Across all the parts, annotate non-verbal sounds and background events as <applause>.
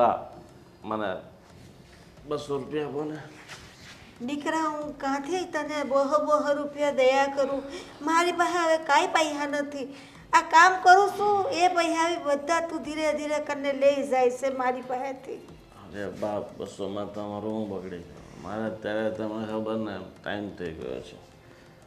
બા મને બસો રૂપિયા આપો ને દીકરા હું કાંથી તને બહુ બહુ રૂપિયા દયા કરું. મારી પાસે હવે કાંઈ પૈસા નથી. આ કામ કરું છું એ પૈસા બધા તું ધીરે ધીરે કરીને લઈ જાય છે મારી પાસેથી. અરે બાપ બસોમાં તમારું હું બગડી ગયું? મારે અત્યારે તમને ખબર ને ટાઈમ થઈ ગયો છે.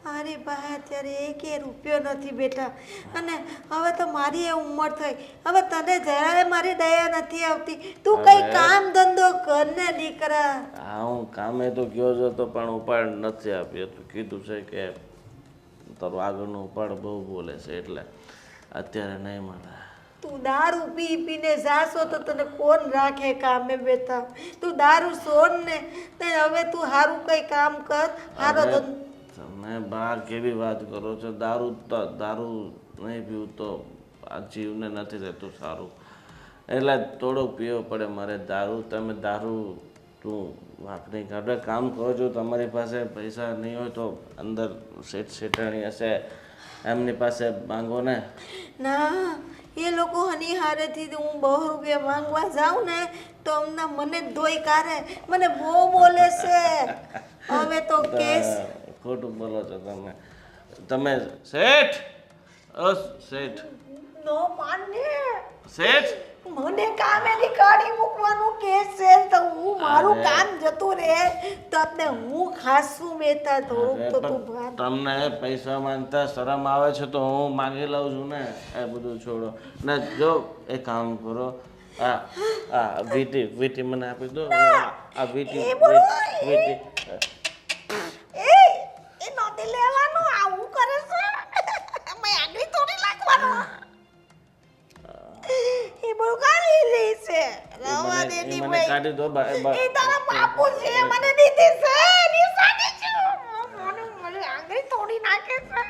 મારી પાસે અત્યારે એકે રૂપિયો નથી બેટા. અને હવે તો મારી એ ઉંમર થઈ. હવે તને જરાય મારી દયા નથી આવતી. તું કઈ કામ ધંધો કર ને દીકરા હા હું કામે તો ગયો જ હતો પણ ઉપાડ નથી આપ્યો. તું કીધું છે કે તારું આગળનો ઉપાડ બહુ બોલે છે એટલે અત્યારે નહીં મળે. તું દારૂ પી પીને જાશો તો તને કોણ રાખે કામે બેટા તું દારૂ સોન ને હવે તું સારું કઈ કામ કર. સારો ધંધો તમે બહાર કેવી વાત કરો છો? દારૂ તો દારૂ નહીં પીવું તો આ જીવને નથી રહેતું સારું. એટલે થોડોક પીવો પડે મારે દારૂ. તમે દારૂ તું વાત નહીં કરો કામ કરો છો તમારી પાસે પૈસા નહીં હોય તો અંદર શેઠ શેઠાણી હશે એમની પાસે માંગો ને. ના એ લોકો હની હારેથી હું બહુ રૂપિયા માંગવા જાઉં ને તો અમને મને ધોઈ કાઢે. મને બહુ બોલે છે. <laughs> હવે તો કેસ ખોટું બોલો છો તમે. તમે શેઠ? અસ શેઠ. નો માને. શેઠ? મને કામે ની કાઢી મૂકવાનું કેસ છે તો હું મારું કામ જતું રહે. તો આપણે હું ખાસું મેતા થોડુંક તો તું તમને પૈસા માંગતા શરમ આવે છે તો હું માંગી લઉં છું ને. એ બધું છોડો. ને જો એ કામ કરો. આ આ વીટી વીટી મને આપી દો. આ વીટી વીટી એ એ નોતી લેવાનું આવું કરે છે મેં આગળ થોડી લાગવાનું એ બોલ કાલી લે છે? રવા મને દે એ ની મને કાઢી દો એ તારા બાપુ છે મને દીધી છે ની સાડી છે. મને મને આગળ તોડી નાખે છે.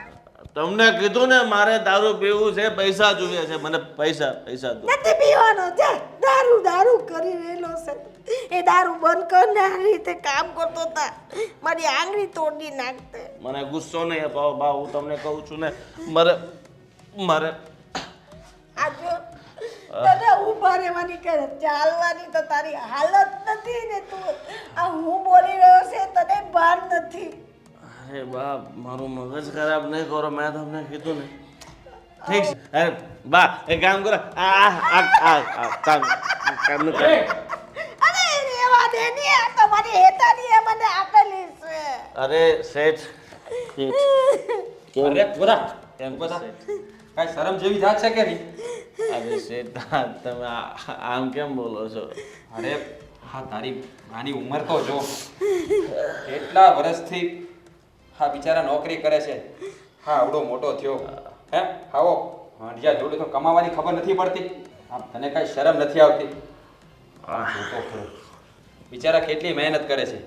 તમને કીધું ને મારે દારૂ પીવું છે પૈસા જોઈએ છે. મને પૈસા પૈસા દો. નથી પીવાનો. જા દારૂ દારૂ કરી રહેલો છે. એ દારૂ બંધ કર ને આ રીતે કામ કરતો હતા મારી આંગળી તોડી નાખતે. મને ગુસ્સો નહીં અપાવો. બા હું તમને કહું છું ને મારે મારે. આ જો તને ઊભા રહેવાની કે ચાલવાની તો તારી હાલત નથી ને તું. આ હું બોલી રહ્યો છે તને ભાન નથી. અરે બા મારું મગજ ખરાબ નહીં કરો મેં તમને કીધું ને. ઠીક છે. અરે બા એક કામ કરો. આ આ આ આ કામ કામ ન કરો. અરે રેવા દે ની આ તમારી હેતાની એ મને આપેલી છે. અરે શેઠ શેઠ. <laughs> અરે બોલા કેમ બોલા શેઠ? કાંઈ શરમ જેવી જાત છે કે નહીં? અરે શેઠ તમે આમ કેમ બોલો છો? અરે હા તારી નાની ઉંમર તો જો. કેટલા વર્ષથી હા બિચારા નોકરી કરે છે. હા આવડો મોટો થયો. હે આવો. હંડિયા જોડે તો કમાવાની ખબર નથી પડતી. આમ તને કાંઈ શરમ નથી આવતી? બિચારા કેટલી મહેનત કરે છે.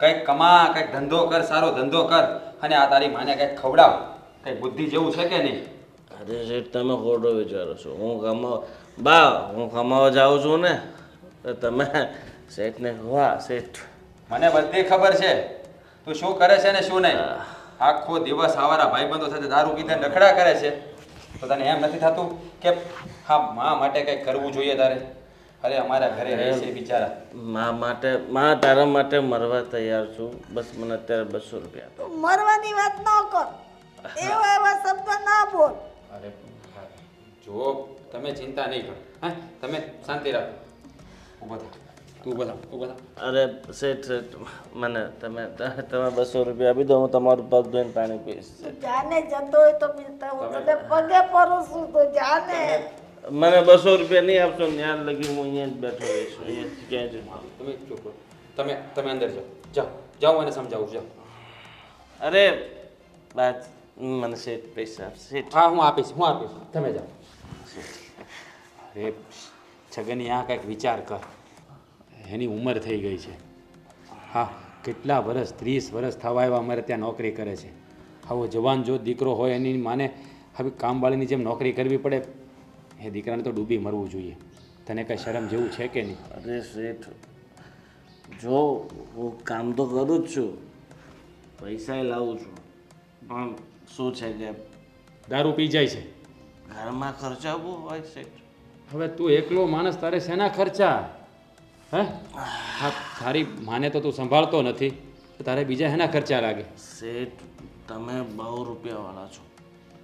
કંઈક કમા કંઈક ધંધો કર સારો ધંધો કર અને આ તારી માને કંઈક ખવડાવ. કંઈક બુદ્ધિ જેવું છે કે નહીં? અરે શેઠ તમે ખોટો વિચારો છો. હું કમાવા બા હું કમાવા જાઉં છું ને તો તમે શેઠને વાહ શેઠ. મને બધી ખબર છે. તું શું કરે છે ને શું નહીં? આખો દિવસ આવારા ભાઈબંધો સાથે દારૂ પીને નખડા કરે છે. તો તને એમ નથી થતું કે હા મા માટે કંઈક કરવું જોઈએ તારે? અરે અમારા ઘરે રહે છે બિચારા. મા માટે મા તારા માટે મરવા તૈયાર છું. બસ મને અત્યારે બસો રૂપિયા તો તું મરવાની વાત ન કર. એવા એવા શબ્દ ના બોલ. અરે હા, જો તમે ચિંતા નહીં કરો. હા તમે શાંતિ રાખો. ઊભો થા તું ઊભો થા ઊભો થા અરે શેઠ શેઠ મને તમે તમે બસો રૂપિયા આપી દો હું તમારું પગ ધોઈને પાણી પીશ જાને જતો હોય તો તને પગે પરો છું તો જાને. મને બસો રૂપિયા નહીં આપશો ને ત્યાં લગી હું અહીંયા જ બેઠો રહીશ અહીંયા ક્યાંય જ. તમે ચૂપ તમે તમે અંદર જાઓ. જાઓ જાઓ અને સમજાવું જાઓ. અરે બાદ મને શેઠ પૈસા શેઠ. હા હું આપીશ હું આપીશ. તમે જાઓ. અરે છગનની આ કંઈક વિચાર કર. એની ઉંમર થઈ ગઈ છે. હા કેટલા વર્ષ ત્રીસ વર્ષ થવા આવ્યા અમારે ત્યાં નોકરી કરે છે. આવો જવાન જો દીકરો હોય એની માને હવે કામવાળીની જેમ નોકરી કરવી પડે. એ દીકરાને તો ડૂબી મરવું જોઈએ. તને કંઈ શરમ જેવું છે કે નહીં? અરે શેઠ જો હું કામ તો કરું જ છું. પૈસા લાવું છું. પણ શું છે કે દારૂ પી જાય છે. ઘરમાં ખર્ચાવવું હોય શેઠ હવે તું એકલો માણસ તારે શેના ખર્ચા? હે? હા તારી માને તો તું સંભાળતો નથી. તારે બીજા શેના ખર્ચા લાગે? શેઠ તમે બહુ રૂપિયાવાળા છો.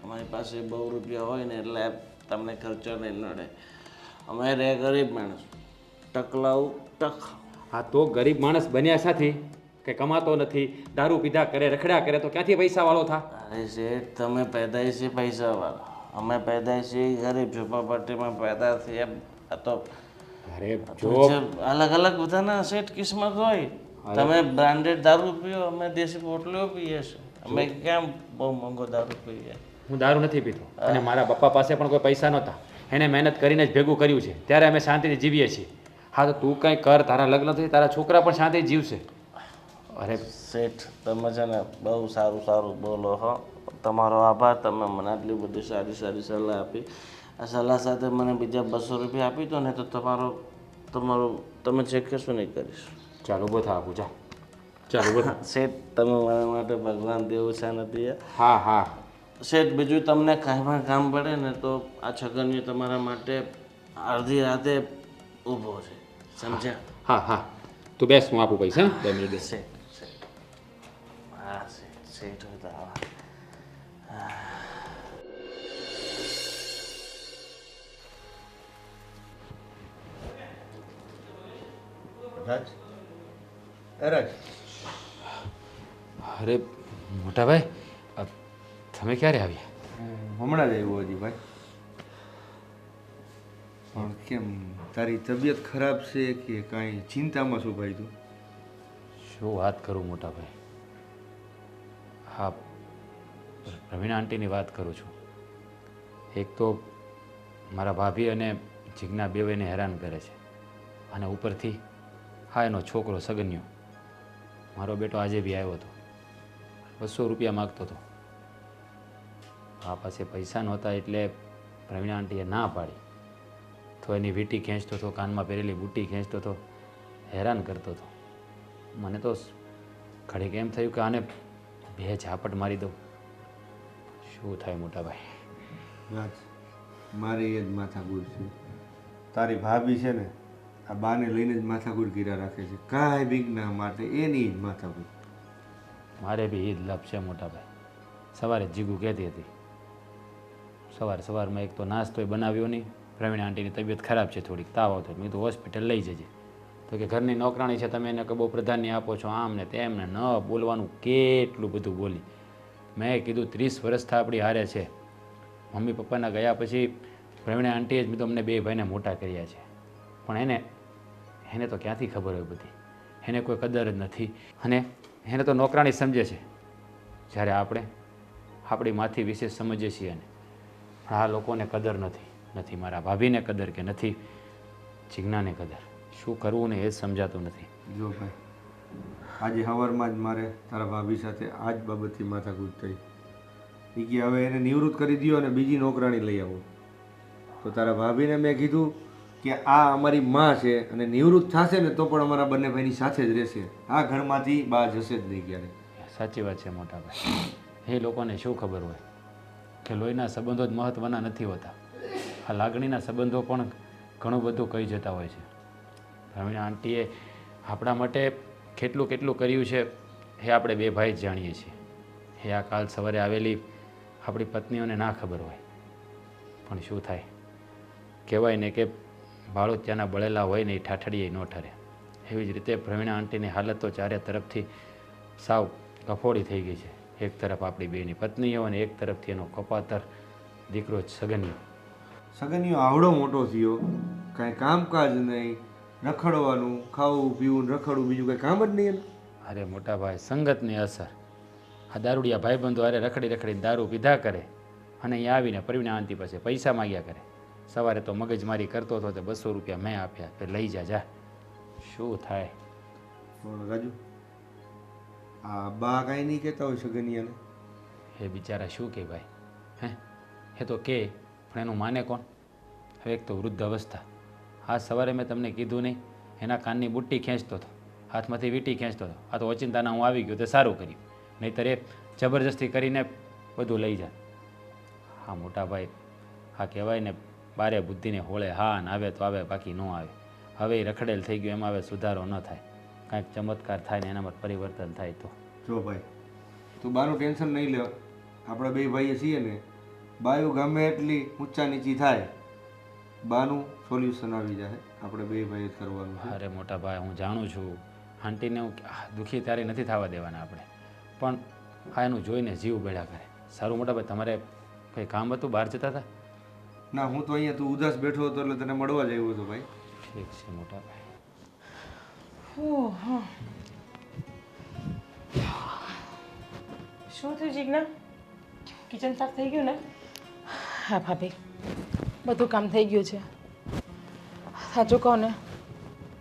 અમારી પાસે બહુ રૂપિયા હોય ને એટલે તમને ખર્ચો નહીં નડે. અમે રે ગરીબ માણસ. ટકલાવું ટક. હા તો ગરીબ માણસ બન્યા સાથી કે કમાતો નથી દારૂ પીધા કરે રખડ્યા કરે તો ક્યાંથી પૈસા વાળો થા? અરે શેઠ તમે પેદાઈશી પૈસાવાળા. અમે પેદાઈશી ગરીબ ઝૂંપડપટ્ટીમાં પેદા થયા તો અરે જો. અલગ અલગ બધાના શેઠ કિસ્મત હોય. તમે બ્રાન્ડેડ દારૂ પીઓ અમે દેશી પોટલીઓ પીએ છીએ. અમે કેમ બહુ મોંઘો દારૂ પીએ? હું દારૂ નથી પીતો. અને મારા પપ્પા પાસે પણ કોઈ પૈસા નહોતા. એને મહેનત કરીને જ ભેગું કર્યું છે. ત્યારે અમે શાંતિથી જીવીએ છીએ. હા તો તું કંઈ કર તારા લગ્ન થઈ તારા છોકરા પણ શાંતિથી જીવશે. અરે શેઠ તમે છે ને બહુ સારું સારું બોલો હો. તમારો આભાર તમે મને આટલી બધી સારી સારી સલાહ આપી. આ સલાહ સાથે મને બીજા બસો રૂપિયા આપી દો ને તો તમારો તમારો તમે ચેક કશું નહીં કરીશ. ચાલો બધા આપું જા ચાલો બધા શેઠ તમે મારા માટે ભગવાન દેવું છે નથી હા હા. શેઠ બીજું તમને કાંઈ પણ કામ પડે ને તો આ છગનિયો તમારા માટે અડધી રાતે ઊભો છે. સમજ્યા? હા હા. તું બેસ હું આપું પૈસા બે મિનિટ શેઠ શેઠ હોય રાજ એ રાજ અરે મોટા ભાઈ તમે ક્યારે આવ્યા? હમણાં જ આવ્યો હજી ભાઈ. પણ કેમ તારી તબિયત ખરાબ છે કે કાંઈ ચિંતામાં શું ભાઈ તું? શું વાત કરું મોટા ભાઈ? હા પ્રવીણા આંટીની વાત કરું છું. એક તો મારા ભાભી અને જીજ્ઞા બેવેને હેરાન કરે છે. અને ઉપરથી હા એનો છોકરો સગન્યો. મારો બેટો આજે બી આવ્યો હતો. બસો રૂપિયા માગતો હતો. આ પાસે પૈસા નહોતા એટલે પ્રવીણા આંટીએ ના પાડી. તો એની વીંટી ખેંચતો હતો, કાનમાં પહેરેલી બુટ્ટી ખેંચતો હતો, હેરાન કરતો હતો. મને તો ઘડીક એમ થયું કે આને બે ઝાપટ મારી દઉં. શું થાય મોટા ભાઈ? રાજ મારી એ જ માથાકૂટ છે. તારી ભાભી છે ને આ બાને લઈને જ માથાકૂટ કર્યા રાખે છે. કાંઈ વિઘ્ના માટે એની જ માથાકૂટ. મારે બી એ જ લપ છે મોટા ભાઈ. સવારે જીગુ કહેતી હતી. સવારે સવારમાં એક તો નાસ્તોય બનાવ્યો નહીં. પ્રવીણ આંટીની તબિયત ખરાબ છે થોડીક તાવ આવતો મેં તો હોસ્પિટલ લઈ જજે. તો કે ઘરની નોકરાણી છે, તમે એને કે બહુ પ્રધાન્ય આપો છો. આમ ને તેમને ન બોલવાનું કેટલું બધું બોલી. મેં કીધું, ત્રીસ વર્ષથી આપણી હારે છે. મમ્મી પપ્પાના ગયા પછી પ્રવીણ આંટીએ જ મેં અમને બે ભાઈને મોટા કર્યા છે. પણ એને એને તો ક્યાંથી ખબર હોય બધી? એને કોઈ કદર જ નથી. અને એને તો નોકરાણી સમજે છે. જ્યારે આપણે આપણી માથી વિશેષ સમજીએ છીએ અને પણ આ લોકોને કદર નથી. નથી મારા ભાભીને કદર કે નથી, જિજ્ઞાને કદર? શું કરવું ને એ સમજાતું નથી. જો ભાઈ આજે સવારમાં જ મારે તારા ભાભી સાથે આ જ બાબતથી માથાકૂટ થઈ. એ કે હવે એને નિવૃત્ત કરી દો અને બીજી નોકરાણી લઈ આવો. તો તારા ભાભીને મેં કીધું કે આ અમારી માં છે અને નિવૃત્ત થશે ને તો પણ અમારા બંને ભાઈની સાથે જ રહેશે. આ ઘરમાંથી બહાર જશે જ નહીં ક્યારે. સાચી વાત છે મોટા ભાઈ. એ લોકોને શું ખબર હોય? કે લોહીના સંબંધો જ મહત્ત્વના નથી હોતા. આ લાગણીના સંબંધો પણ ઘણું બધું કહી જતા હોય છે. પ્રવીણ આંટીએ આપણા માટે કેટલું કેટલું કર્યું છે એ આપણે બે ભાઈ જ જાણીએ છીએ. એ આ કાલ સવારે આવેલી આપણી પત્નીઓને ના ખબર હોય. પણ શું થાય? કહેવાય ને કે બાળો ત્યાંના બળેલા હોય ને એ ઠાઠડીએ ન ઠરે. એવી જ રીતે પ્રવીણા આંટીની હાલત ચારે તરફથી સાવ કફોડી થઈ ગઈ છે. એક તરફ આપણી બેની પત્નીઓ અને એક તરફથી એનો કપાતર દીકરો સગનિયો. સગનીઓ આવડો મોટો થયો. કાંઈ કામકાજ નહીં. રખડવાનું ખાવું પીવું રખડવું બીજું કંઈ કામ જ નહીં એનું. અરે મોટા ભાઈ સંગતની અસર. આ દારૂડિયા ભાઈબંધો અરે રખડી રખડીને દારૂ પીધા કરે અને અહીંયા આવીને પરવીના આંતી પાસે પૈસા માગ્યા કરે. સવારે તો મગજમારી કરતો હતો તો બસો રૂપિયા મેં આપ્યા કે લઈ જા જા. શું થાય? પણ રાજુ આ બા કાંઈ નહીં કહેતા હોય સગનિયાને? એ બિચારા શું કહે ભાઈ? હે? એ તો કે પણ એનું માને કોણ? હવે એક તો વૃદ્ધ અવસ્થા આ સવારે મેં તમને કીધું નહીં. એના કાનની બુટ્ટી ખેંચતો હતો. હાથમાંથી વીંટી ખેંચતો હતો. આ તો ઓચિંતાના હું આવી ગયો તે સારું કર્યું. નહીંતર એ જબરજસ્તી કરીને બધું લઈ જાય હા, મોટા ભાઈ, હા કહેવાય ને, બારે બુદ્ધિને હોળે હા ને આવે તો આવે, બાકી ન આવે. હવે એ રખડેલ થઈ ગયું, એમાં હવે સુધારો ન થાય. કાંઈક ચમત્કાર થાય ને એનામાં પરિવર્તન થાય તો. જો ભાઈ, તું બાનું ટેન્શન નહીં લે. આપણે બે ભાઈએ છીએ ને, બાયું ગમે એટલી ઊંચા નીચી થાય. બાનું સોલ્યુશન આવી જાય. આપણે બે ભાઈએ જ કરવાનું છે. અરે મોટા ભાઈ હું જાણું છું. આંટીને હું દુઃખી ત્યારે નથી થવા દેવાના આપણે. પણ હા એનું જોઈને જીવ બેડા કરે. સારું મોટા ભાઈ તમારે કંઈ કામ હતું? બહાર જતા હતા? ના હું તો અહીંયા તું ઉદાસ બેઠો હતો એટલે તને મળવા જ આવ્યો હતો ભાઈ. ઠીક છે મોટા ભાઈ. શું થયું જીજ્ઞા? કિચન સાફ થઈ ગયું ને? હા ભાભી. બધું કામ થઈ ગયું છે. સાચું કહો ને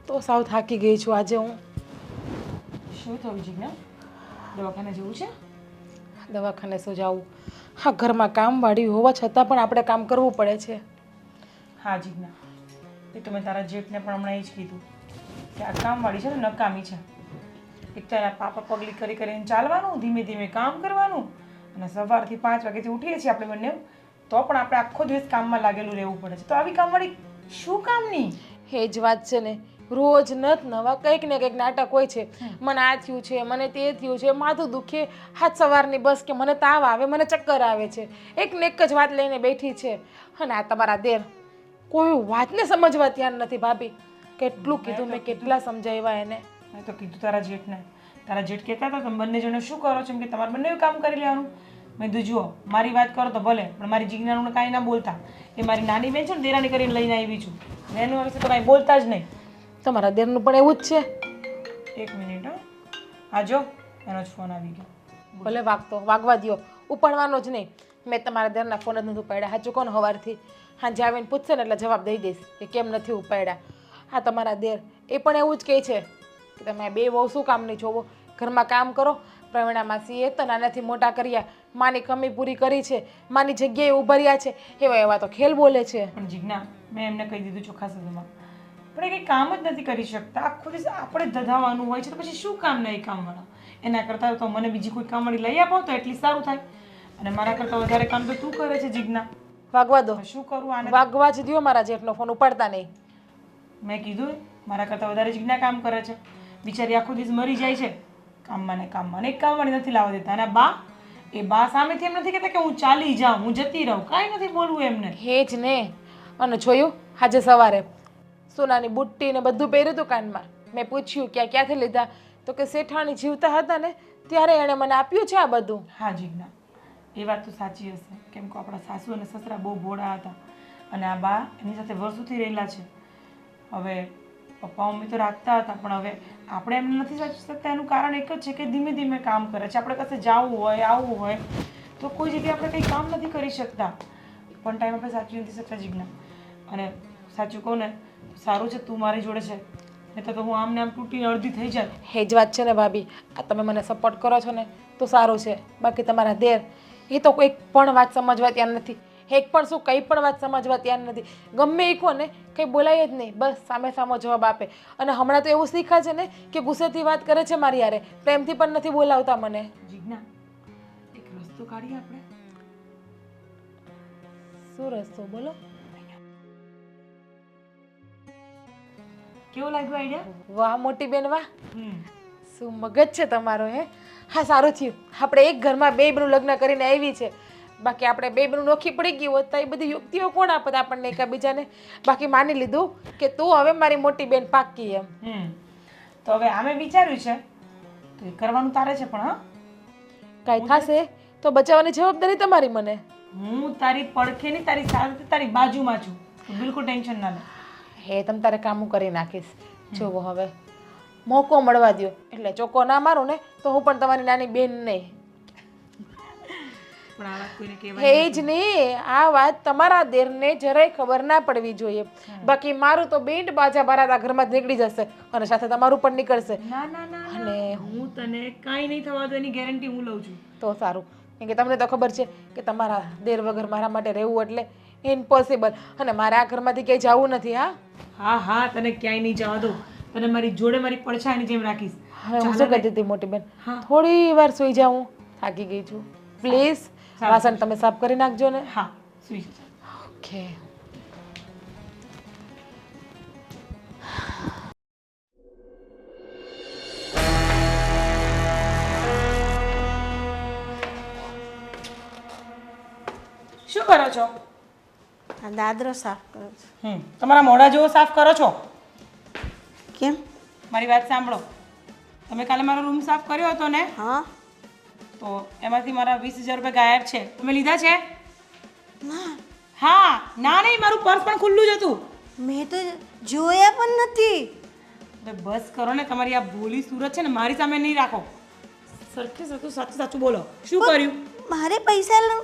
તો સાવ થાકી ગઈ છું આજે હું. શું થયું જીજ્ઞા? દવાખાને જવું છે? દવાખાને શું જવું? હા ઘરમાં કામ વાળી હોવા છતાં પણ આપણે કામ કરવું પડે છે. હા જીજ્ઞા એ તો મેં તારા જેઠને પણ હમણાં એ જ કીધું કે આ કામવાળી છે ને નકામી છે. એક તો એના પાપા પગલી કરી કરીને ચાલવાનું ધીમે ધીમે કામ કરવાનું અને સવારથી પાંચ વાગ્યાથી ઉઠીએ છીએ આપણે બંને. તો પણ આપણે આખો દિવસ કામમાં લાગેલું રહેવું પડે છે. તો આવી કામવાળી શું કામની હે જ વાત છે ને. રોજ નત નવા કંઈક ને કંઈક નાટક હોય છે. મને આ થયું છે મને તે થયું છે માથું દુખે હાથ સવારની બસ કે મને તાવ આવે મને ચક્કર આવે છે. એક ને એક જ વાત લઈને બેઠી છે. અને આ તમારા દેર કોઈ વાતને સમજવા તૈયાર નથી ભાભી. કેટલું કીધું મેં કેટલા સમજાવ્યા એને. મેં તો કીધું તારા જેઠને. તારા જેઠ કહેતા હતા તમે બંને જણે શું કરો છો? કે તમારે બંને કામ કરી લેવાનું. મેં કીધું જુઓ મારી વાત કરો તો ભલે પણ મારી જીજ્ઞાનું કાંઈ ના બોલતા. એ મારી નાની બેન છે ને દેરાની કરીને લઈને આવી છું. ને એનું વિશે તો કાંઈ બોલતા જ નહીં. તમારા દેરનું પણ એવું જ છે? એક મિનિટ હો. જો એનો જ ફોન આવી ગયો. ભલે વાગતો વાગવા દ્યો. ઉપાડવાનો જ નહીં. મેં તમારા દેરના ફોન જ નથી ઉપાડ્યા. હા ચૂકો ને સવારથી હા જે આવીને પૂછશે ને એટલે જવાબ દઈ દઈશ કે કેમ નથી ઉપાડ્યા. હા તમારા દેર. એ પણ એવું જ કહે છે કે તમે બે બહુ શું કામ નહીં જોવો? ઘરમાં કામ કરો. પ્રવીણા માસીએ તો નાનાથી મોટા કર્યા. માની કમી પૂરી કરી છે. માની જગ્યાએ ઊભા રહ્યા છે. એવા એવા તો ખેલ બોલે છે. પણ જીજ્ઞા મેં એમને કહી દીધું ચોખ્ખા શબ્દમાં. પણ એ કંઈ કામ જ નથી કરી શકતા. આખો દિવસ આપણે જ ધધાવવાનું હોય છે તો પછી શું કામ નહીં કામવાળા? એના કરતાં તો મને બીજી કોઈ કામવાળી લઈ આપો તો એટલી સારું થાય. અને મારા કરતાં વધારે કામ તો તું કરે છે જીજ્ઞા. વાગવા દો. શું કરું આને? વાગવા જ દ્યો મારા જેટનો ફોન ઉપાડતા નહીં. મેં કીધું મારા કરતાં વધારે જીજ્ઞા કામ કરે છે. બિચારી આખો દિવસ મરી જાય છે. કામમાં ને કામમાં ને કામવાળી નથી લાવવા દેતા. અને બા એ બા સામેથી એમ નથી કહેતા કે હું ચાલી જાઉં હું જતી રહું. કાંઈ નથી બોલવું એમને. હે જ ને. અને જોયું આજે સવારે સોનાની બુટ્ટી ને બધું પહેર્યું હતું કાનમાં. મેં પૂછ્યું ક્યાં ક્યાંથી લીધા? તો કે શેઠાણી જીવતા હતા ને ત્યારે એણે મને આપ્યું છે આ બધું. હા જીજ્ઞા. એ વાત તો સાચી હશે. કેમ કે આપણા સાસુ અને સસરા બહુ ભોળા હતા. અને આ બા એની સાથે વર્ષોથી રહેલા છે. હવે પપ્પા, મમ્મી તો રાખતા હતા, પણ હવે આપણે એમને નથી સાચવી શકતા એનું કારણ એક જ છે કે ધીમે ધીમે કામ કરે છે. આપણે કશે જવું હોય, આવવું હોય, તો કોઈ જગ્યાએ આપણે કંઈ કામ નથી કરી શકતા. પણ ટાઈમ આપણે સાચવી નથી શકતા, જીજ્ઞા. અને સાચું કહું ને, સારું છે તું મારી જોડે છે. નહીં તો હું આમને આમ તૂટીને અડધી થઈ જાય એ જ વાત છે ને ભાભી. આ તમે મને સપોર્ટ કરો છો ને, તો સારું છે. બાકી તમારા દેર, એ તો કોઈ પણ વાત સમજવા ત્યાં નથી. એક પણ શું કંઈ પણ વાત સમજવા ત્યાં નથી. ગમે એ કહો ને કંઈ બોલાય જ નહીં. બસ સામે સામો જવાબ આપે. અને હમણાં તો એવું શીખા છે ને કે ગુસ્સેથી વાત કરે છે મારી યારે પ્રેમથી પણ નથી બોલાવતા મને. જીજ્ઞા એક રસ્તો કાઢીએ આપણે. શું રસ્તો? બોલો. કેવો લાગ્યો આઈડિયા? વાહ મોટી બેન વાહ. શું મગજ છે તમારો હે? હા સારું થયું. આપણે એક ઘરમાં બે બેનું લગ્ન કરીને આવી છે. બાકી આપણે બે બેનું નોખી પડી ગયું હોત તો એ બધી યુક્તિઓ કોણ આપત આપણને એકબીજાને? બાકી માની લીધું કે તું હવે મારી મોટી બેન પાકી એમ. હમ. તો હવે આમે વિચાર્યું છે? તો એ કરવાનું તારે છે પણ હા? કાંઈ થશે? તો બચાવવાની જવાબદારી તમારી મને. હું તારી પડખે ની તારી સાથે તારી બાજુમાં છું? તું બિલકુલ ટેન્શન ના લે. હે તમ તારે કામ હું કરી નાખીશ. જોવો હવે. મોકો મળવા દ્યો. એટલે ચોખ્ખો ના મારું ને તો હું પણ તમારી નાની બેન નહીં પણ આ વાત કોઈને કહેવાય હે જ નહીં આ વાત તમારા દેરને જરાય ખબર ના પડવી જોઈએ. બાકી મારું તો બેન્ડ બાજા બારાત આ ઘરમાં નીકળી જશે અને સાથે તમારું પણ નીકળશે. ના ના ના અને હું તને કાંઈ નહીં થવા દો એની ગેરંટી હું લઉં છું. તો સારું. કેમ કે તમને તો ખબર છે કે તમારા દેર વગર મારા માટે રહેવું એટલે ઇમ્પોસિબલ અને મારે આ ઘરમાંથી ક્યાંય જવું નથી હા? હા હા તને ક્યાંય નહીં જવા દો તને મારી જોડે મારી પડછાયાની જેમ રાખીશ. હવે હું શું કહેતી હતી મોટી બેન? થોડી વાર સુઈ જાઉં. થાકી ગઈ છું. પ્લીઝ વાસણ તમે સાફ કરી નાખજો ને? હા ઓકે. શું કરો છો? દાદરો સાફ કરો છો. હમ તમારા મોઢા જેવો સાફ કરો છો? કેમ? મારી વાત સાંભળો. તમે કાલે મારો રૂમ સાફ કર્યો હતો ને? હા. તો એમાંથી મારા વીસ હજાર રૂપિયા ગાયબ છે. તમે લીધા છે? હા. ના નહીં મારું પર્સ પણ ખુલ્લું જ હતું. મેં તો જોયા પણ નથી. બસ કરો ને તમારી આ ભોલી સુરત છે ને મારી સામે નહીં રાખો. સરખે સરખું સાચું સાચું બોલો. શું કર્યું? મારે પૈસા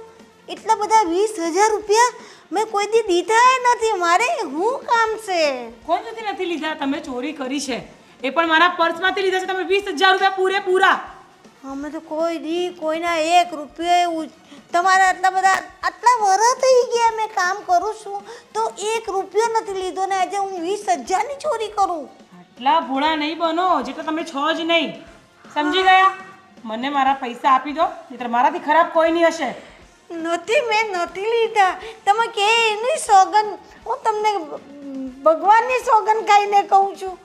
એટલા બધા વીસ હજાર રૂપિયા મેં કોઈ દી દીધા નથી. મારે શું કામ છે? કોણ નથી નથી લીધા? તમે ચોરી કરી છે. એ પણ મારા પર્સમાંથી લીધા છે. તમે વીસ હજાર રૂપિયા પૂરેપૂરા. અમે તો કોઈ દી કોઈના એક રૂપિયો એવું તમારા આટલા બધા આટલા વરસ થઈ ગયા મેં કામ કરું છું તો એક રૂપિયો નથી લીધો ને આજે હું વીસ હજારની ચોરી કરું. આટલા ભોળા નહીં બનો જેટલા તમે છો જ નહીં. સમજી ગયા? મને મારા પૈસા આપી દો નહીતર મારાથી ખરાબ કોઈ નહીં હશે. નથી મેં નથી લીધા. તમે કે એની સોગન હું તમને ભગવાનની સોગન ખાઈને કહું છું.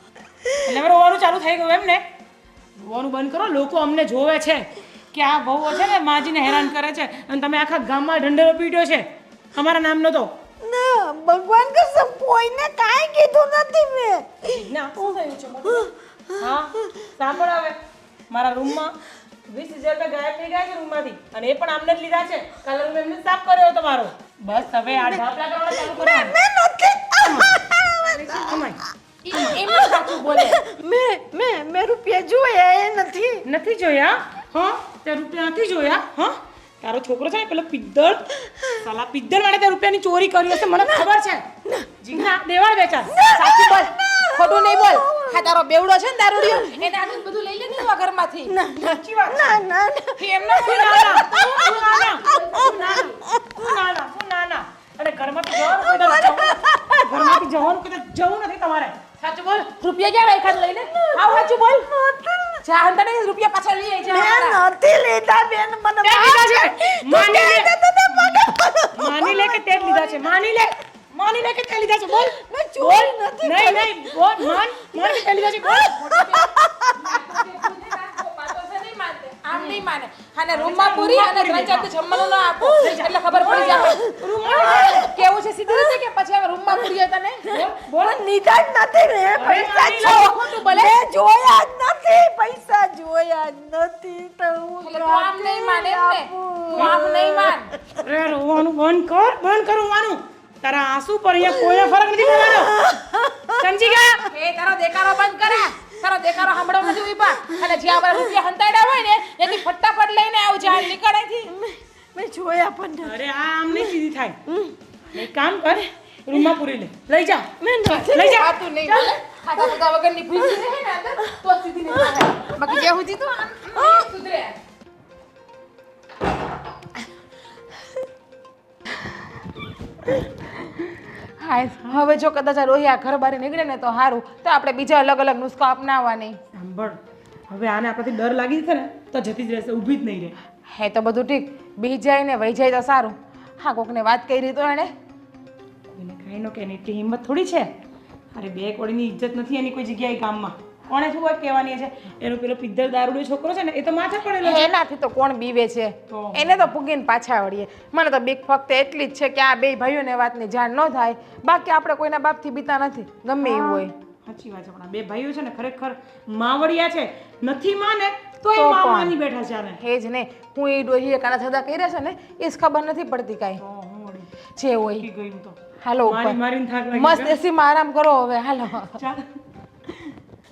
એટલે મારું ચાલુ થઈ ગયું એમ ને? રોવાનું બંધ કરો. લોકો અમને જોવે છે કે આ બહુ છે ને માજીને હેરાન કરે છે. અને તમે આખા ગામમાં ઢંઢેરો પીટ્યો છે. અમારા નામનો તો ના ભગવાન કસમ કોઈને કાઈ કીધું નથી મે. ના શું થયું છે? હા સાંભળ હવે. મારા રૂમમાં વીસ હજાર રૂપિયા ગાયબ થઈ ગયા છે રૂમમાંથી. અને એ પણ આમને જ લીધા છે. કાલે રૂમ એમને સાફ કર્યો તમારો બસ હવે આ ઢાપલા કરવાના ચાલુ કરો મેં નથી કમાય. એમનું સાચું બોલે. મેં મેં મેં રૂપિયા જોયા એ નથી. નથી જોયા? હા? તે રૂપિયા નથી જોયા? હા? તારો છોકરો છે ને પેલો પિદ્દળ. સાલા પિદ્દળ વાળે તે રૂપિયાની ચોરી કરી હશે મને ખબર છે. જીગના દેવાળ બેચા સાચું બોલ. ખોટું નહીં બોલ. હા તારો બેવડો છે ને દારૂડિયો એને દારૂ બધું લઈ લીધું આ ના સાચી વાત ના ના ના. એમનો તું નાના તું નાના તું નાના. <laughs> તું નાના તું નાના. અને ઘરમાંથી જવાનું કોઈ ઘરમાંથી જવાનું કોઈ જવું નથી તમારે. સાચું બોલ? રૂપિયા ક્યાં રાખ્યા લઈને? આવ સાચું બોલ? જા તને રૂપિયા પાછા લઈ આવી જા મેં નથી લીધા બેન મને લીધા છે? માની લે. મને માની લે કે તે લીધા છે માની લે. માની લે કે તે લીધા છે બોલ. મેં ચોરી નથી નહીં નહીં બોલ માન માન કે તે લીધા છે બોલ. <laughs> આમ નહીં માને. અને રૂમમાં પૂરી અને ત્રણ ચાર જમવાનું ના આપો. એટલે ખબર પડી જાય. કેવું છે? સીધી રીતે કે પછી હવે રૂમમાં પૂરી હતા ને બોલ. પણ જ નથી મેં પૈસા લો, ભલે. મેં જોયા જ નથી પૈસા જોયા જ નથી તો હું આમ નહીં માને ને. તું આમ નહીં માન. અરે રોવાનું બંધ કર બંધ કર રોવાનું તારા આંસુ પર અહીંયા કોઈને ફરક નથી પડવાનો <laughs> સમજી ગયા? એ તારો દેખાડો બંધ કરે. તારો દેખારો સાંભળવા નથી ઊભા. અને જ્યાં આપણે રૂપિયા હંતાડ્યા હોય ને એથી ફટાફટ લઈને આવજે આ નીકળેથી મેં જોયા પણ નથી. અરે આ આમ નહીં સીધી થાય. એક કામ કર રૂમમાં પૂરી લે. લઈ જા. મેં લઈ જા. ખાતું નહીં બોલે. ખાતા વગર વગરની ભૂસી રહે ને અંદર તો સીધી નહીં થાય. બાકી જે સુધી તો આમ નહીં સુધરે. હા હવે જો કદાચ આ રોહિયા ઘર બહાર નીકળે ને તો સારું તો આપણે બીજા અલગ અલગ નુસ્ખા અપનાવવાની. સાંભળ હવે આને આપણાથી ડર લાગી છે ને તો જતી જ રહેશે ઊભી જ નહીં રહે. હે તો બધું ઠીક બી જાય ને વહી જાય તો સારું. હા કોકને વાત કરી તો એણે કોઈને કાંઈ નો કે એટલી હિંમત થોડી છે? અરે બે કોડીની ઇજ્જત નથી એની કોઈ જગ્યાએ ગામમાં. કોણે શું વાત કહેવાની છે? એનો પેલો પિદ્ધર દારૂડો છોકરો છે ને એ તો માથા પડેલો એનાથી તો કોણ બીવે છે? એને તો પૂગીને પાછા વળીએ. મને તો બીક ફક્ત એટલી જ છે કે આ બે ભાઈઓને વાતની જાણ ન થાય. બાકી આપણે કોઈના બાપથી બીતા નથી. ગમે એવું હોય. સાચી વાત છે પણ બે ભાઈઓ છે ને ખરેખર માવડિયા છે. નથી માને તો એ તો માની બેઠા છે આને. એ જ ને. હું એ ડોહીએ કાના થતા કર્યા છે ને એ ખબર નથી પડતી કાંઈ. જે હોય. હાલો મસ્ત ઉપર. માં મસ્ત એસીમાં આરામ કરો હવે હાલો.